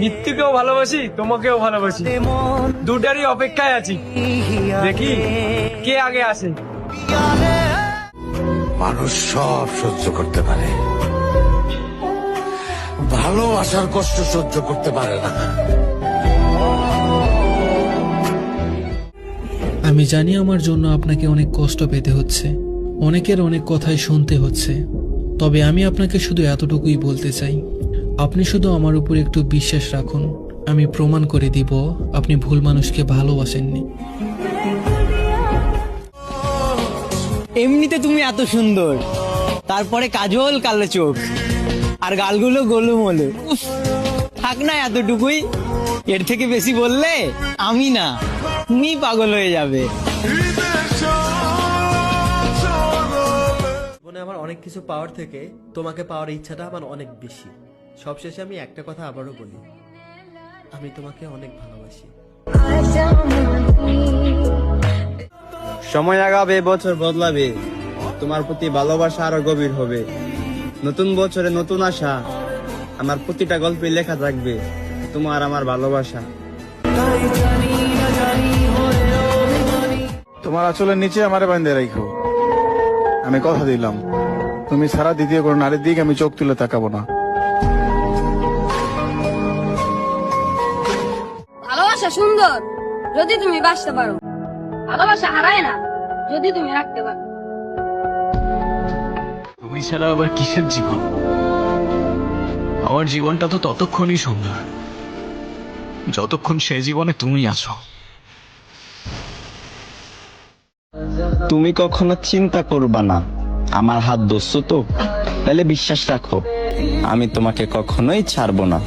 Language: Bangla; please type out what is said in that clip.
মৃত্যুকেও ভালোবাসি তোমাকেও ভালোবাসি। দুটারই অপেক্ষায় আছি। দেখি কে আগে আসে। মানুষ সব সহ্য করতে পারে। ভালোবাসার কষ্ট সহ্য করতে পারে না। আমি জানি আমার জন্য আপনাকে অনেক কষ্ট পেতে হচ্ছে। অনেকের অনেক কথাই শুনতে হচ্ছে। তবে আমি আপনাকে শুধু এতটুকুই বলতে চাই। আপনি শুধু আমার উপর একটু বিশ্বাস রাখুন। আমি প্রমাণ করে দিব আপনি ভুল মানুষকে ভালোবাসেননি। এমনিতে তুমি এত সুন্দর। তারপরে কাজল কালো চোখ আর গালগুলো গোলুমলু। থাক না এতটুকুই। এর থেকে বেশি বললে আমি না তুমি পাগল হয়ে যাবে। জীবনে আমার অনেক কিছু পাওয়ার থেকে তোমাকে পাওয়ার ইচ্ছাটা আমার অনেক বেশি। সবশেষে আমি একটা কথা আবারও বলি। আমি তোমাকে অনেক ভালোবাসি। সময় আগাবে বছর বদলাবে। তোমার প্রতি ভালোবাসা আরও গভীর হবে। নতুন বছরে নতুন আশা। আমার প্রতিটা গল্পে লেখা থাকবে তোমার আমার ভালোবাসা। তোমার আঁচলের নিচে আমারে বান্ধে রাখো আমি কথা দিলাম। তুমি সারা দ্বিতীয় কোনো নারীর দিকে আমি চোখ তুলে তাকাবো না। সুন্দর। যদি তুমি বাঁচতে পারো। ভালোবাসা হারায় না যদি তুমি রাখতে পারো। তুমি ছাড়া আবার কিসের জীবন? আমার জীবনটা তো ততক্ষণই সুন্দর। যতক্ষণ সে জীবনে তুমি আছো। তুমি কখনো চিন্তা করবা না। আমার হাত ধরছো তো। তাহলে বিশ্বাস রাখো আমি তোমাকে কখনোই ছাড়বো না।